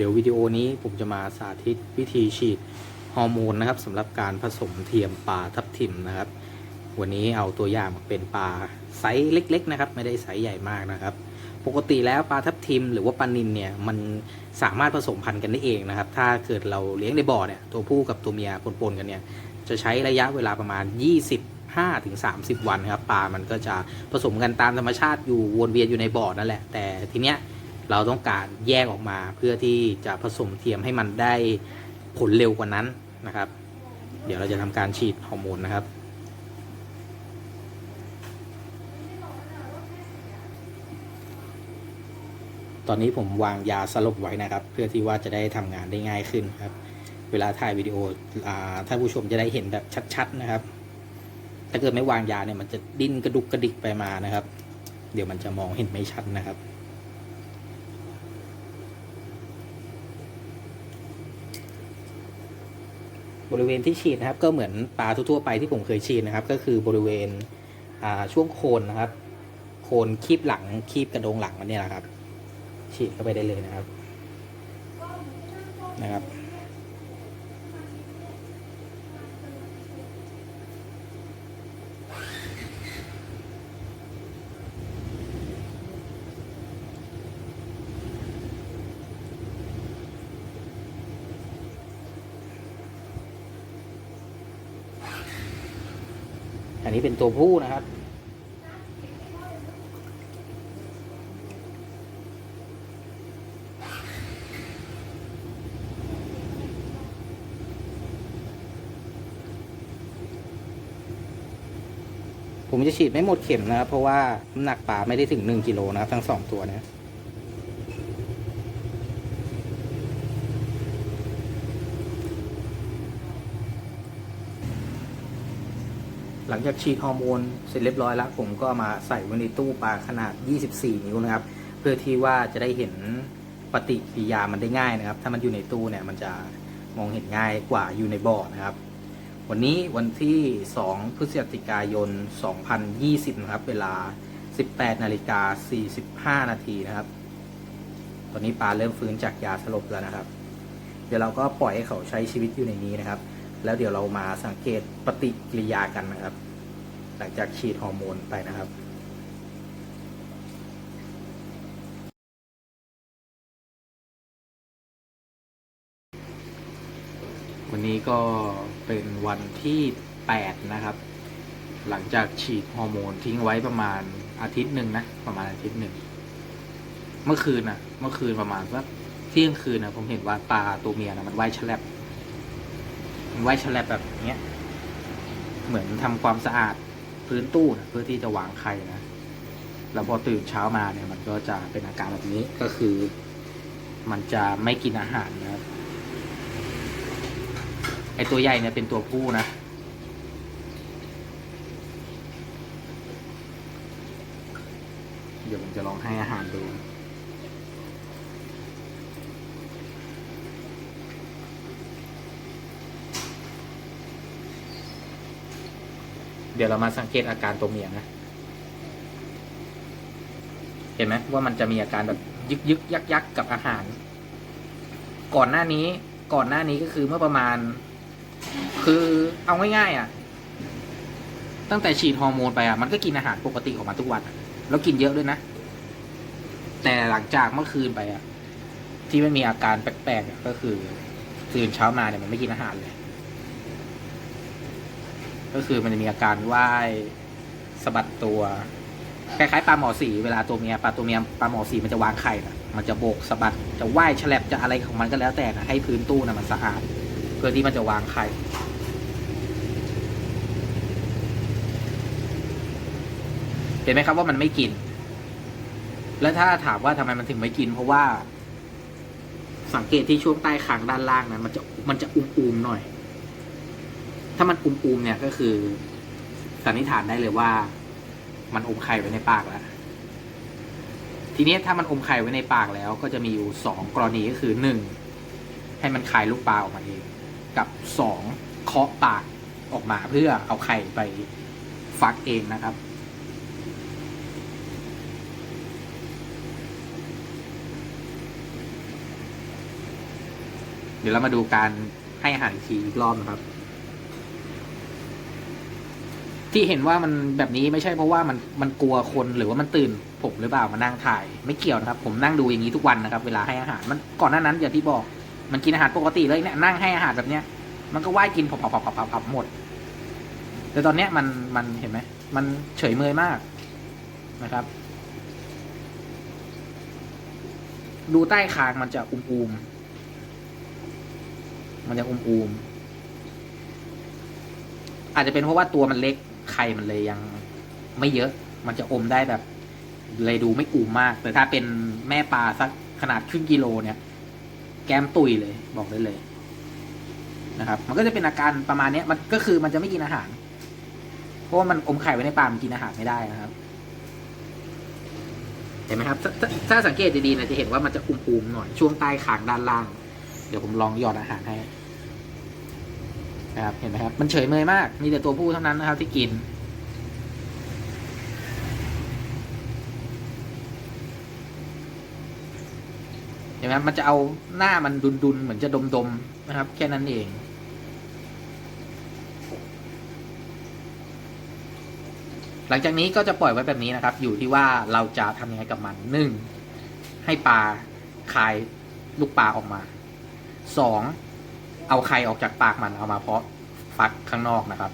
ดี๋ยววิดีโอนี้ผมจะมาสาธิตวิธีฉีดฮอร์โมนนะครับสำหรับการผสมเทียมปลาทับทิมนะครับ วันนี้เอาตัวอย่างมาเป็นปลาไซส์เล็ก ๆ นะครับ ไม่ได้ไซส์ใหญ่มากนะครับ ปกติแล้วปลาทับทิมหรือว่าปลานิลเนี่ยมันสามารถผสมพันธุ์กันได้เองนะครับ ถ้าเกิดเราเลี้ยงในบ่อเนี่ยตัวผู้กับตัวเมียปนๆกันเนี่ยจะใช้ระยะเวลาประมาณ25ถึง30 วันครับปลามันก็จะผสมกันตามธรรมชาติอยู่วนเวียนอยู่ในบ่อนั่นแหละแต่ทีเนี้ย เราต้องการแยกออกมาเพื่อที่จะผสมเทียมให้มันได้ผลเร็วกว่านั้นนะครับ เดี๋ยวเราจะทำการฉีดฮอร์โมนนะครับตอนนี้ผมวางยาสลบไว้นะครับ เพื่อที่ว่าจะได้ทำงานได้ง่ายขึ้นครับ เวลาถ่ายวิดีโออ่าท่านผู้ชมจะได้เห็นแบบชัด ๆนะครับ ถ้าเกิดไม่วางยาเนี่ยมันจะดิ้นกระดุกกระดิกไปมานะครับ เดี๋ยวมันจะมองเห็นไม่ชัดนะครับ บริเวณที่ฉีดนะครับ ก็เหมือนปลาทั่วๆไปที่ผมเคยฉีดนะครับ ก็คือบริเวณช่วงโคนนะครับ โคนคีบหลังคีบกระโดงหลังมันเนี่ยแหละครับ ฉีดเข้าไปได้เลยนะครับนะครับ นนี้เป็นตัวผู้นะครับ ผมจะฉีดไม่หมดเข็มนะครับ เพราะว่าน้ำหนักปลาไม่ได้ถึงหนึ่งกิโลนะครับ ทั้งสองตัวนะ หลังจากฉีดฮอร์โมนเสร็จเรียบร้อยแล้ว ผมก็มาใส่ไว้ในตู้ปลาขนาด 24 นิ้วนะครับ เพื่อที่ว่าจะได้เห็นปฏิกิริยามันได้ง่ายนะครับ ถ้ามันอยู่ในตู้เนี่ยมันจะมองเห็นง่ายกว่าอยู่ในบ่อนะครับ วันนี้วันที่ 2 พฤศจิกายน 2020 นะครับ เวลา 18 นาฬิกา 45 นาทีนะครับ ตอนนี้ปลาเริ่มฟื้นจากยาสลบแล้วนะครับ เดี๋ยวเราก็ปล่อยให้เขาใช้ชีวิตอยู่ในนี้นะครับ แล้วเดี๋ยวเรามาสังเกตปฏิกิริยากันนะครับ หลังจากฉีดฮอร์โมนไปนะครับวันนี้ก็เป็นวันที่ 8 นะครับ หลังจากฉีดฮอร์โมนทิ้งไว้ประมาณอาทิตย์หนึ่งนะ ประมาณอาทิตย์หนึ่ง เมื่อคืนนะเมื่อคืนประมาณสักเที่ยงคืนนะผมเห็นว่าปลาตัวเมียนะมันว่ายแฉลบ มันว่ายแฉลบแบบเนี้ย เหมือนทำความสะอาดพื้นตู้นะเพื่อที่จะวางไข่นะแล้วพอตื่นเช้ามาเนี่ย มันก็จะเป็นอาการแบบนี้ก็คือ มันจะไม่กินอาหารนะครับไอตัวใหญ่เนี่ยเป็นตัวผู้นะเดี๋ยวผมจะลองให้อาหารดู เดี๋ยวเรามาสังเกตอาการตัวเมียนะ เห็นไหมว่ามันจะมีอาการแบบยึกยึกยักยักกับอาหาร ก่อนหน้านี้ก่อนหน้านี้ก็คือเมื่อประมาณ คือเอาง่ายๆอะ ตั้งแต่ฉีดฮอร์โมนไปอะมันก็กินอาหารปกติของมันทุกวันแล้วกินเยอะด้วยนะ แต่หลังจากเมื่อคืนไปอะ ที่มันมีอาการแปลกๆก็คือตื่นเช้ามาเนี่ยมันไม่กินอาหารเลย ก็คือมันจะมีอาการว่ายสะบัดตัวคล้ายๆปลาหมอสีเวลาตัวเมียปลาตัวเมียปลาหมอสีมันจะวางไข่นะมันจะโบกสะบัดจะว่ายฉลบจะอะไรของมันก็แล้วแต่นะให้พื้นตู้นะมันสะอาด เพื่อที่มันจะวางไข่เห็นไหมครับว่ามันไม่กิน แล้วถ้าถามว่าทำไมมันถึงไม่กิน เพราะว่า สังเกตที่ช่วงใต้คางด้านล่างนะมันจะมันจะอุ้มๆหน่อย ถ้ามันอุ้มๆเนี่ยก็คือสันนิษฐานได้เลยว่า มันอมไข่ไว้ในปากแล้ว ทีนี้ถ้ามันอมไข่ไว้ในปากแล้วก็จะมีอยู่สองกรณีก็คือหนึ่งให้มันคายลูกปลาออกมาเอง กับสองเคาะปากออกมาเพื่อเอาไข่ไปฟักเองนะครับ เดี๋ยวเรามาดูการให้อาหารอีกทีอีกรอบนะครับ ที่เห็นว่ามันแบบนี้ไม่ใช่เพราะว่ามันมันกลัวคนหรือว่ามันตื่นผมหรือเปล่ามานั่งถ่าย ไม่เกี่ยวนะครับ ผมนั่งดูอย่างนี้ทุกวันนะครับ เวลาให้อาหารมันก่อนหน้านั้นอย่างที่บอก มันกินอาหารปกติเลยเนี่ยนั่งให้อาหารแบบเนี้ย มันก็ว่ายกินผับผับผับผับผับหมด แต่ตอนเนี้ยมันมันเห็นไหมมันเฉยเมยมากนะครับ ดูใต้คางมันจะอุ้มๆมันจะอุ้มๆอาจจะเป็นเพราะว่าตัวมันเล็ก ไข่มันเลยยังไม่เยอะ มันจะอมได้แบบ เลยดูไม่อุ้มมาก แต่ถ้าเป็นแม่ปลาสักขนาดครึ่งกิโลเนี่ย แก้มตุยเลยบอกได้เลยนะครับ มันก็จะเป็นอาการประมาณเนี้ยมันก็คือมันจะไม่กินอาหาร เพราะว่ามันอมไข่ไว้ในปามันกินอาหารไม่ได้นะครับ เห็นไหมครับถาถ้าถ้าสังเกตดีๆนะจะเห็นว่ามันจะอุ้มๆหน่อยช่วงใต้คางด้านล่าง เดี๋ยวผมลองหยอดอาหารให้ นะครับเห็นไหมครับ มันเฉยเมยมาก มีแต่ตัวผู้เท่านั้นนะครับ ที่กิน เห็นไหมครับมันจะเอาหน้ามันดุนๆเหมือนจะดมๆนะครับ แค่นั้นเอง หลังจากนี้ก็จะปล่อยไว้แบบนี้นะครับ อยู่ที่ว่าเราจะทำยังไงกับมันหนึ่งให้ปลาคายลูกปลาออกมาสอง เอาไข่ออกจากปากมันเอามาเพาะฟักข้างนอกนะครับ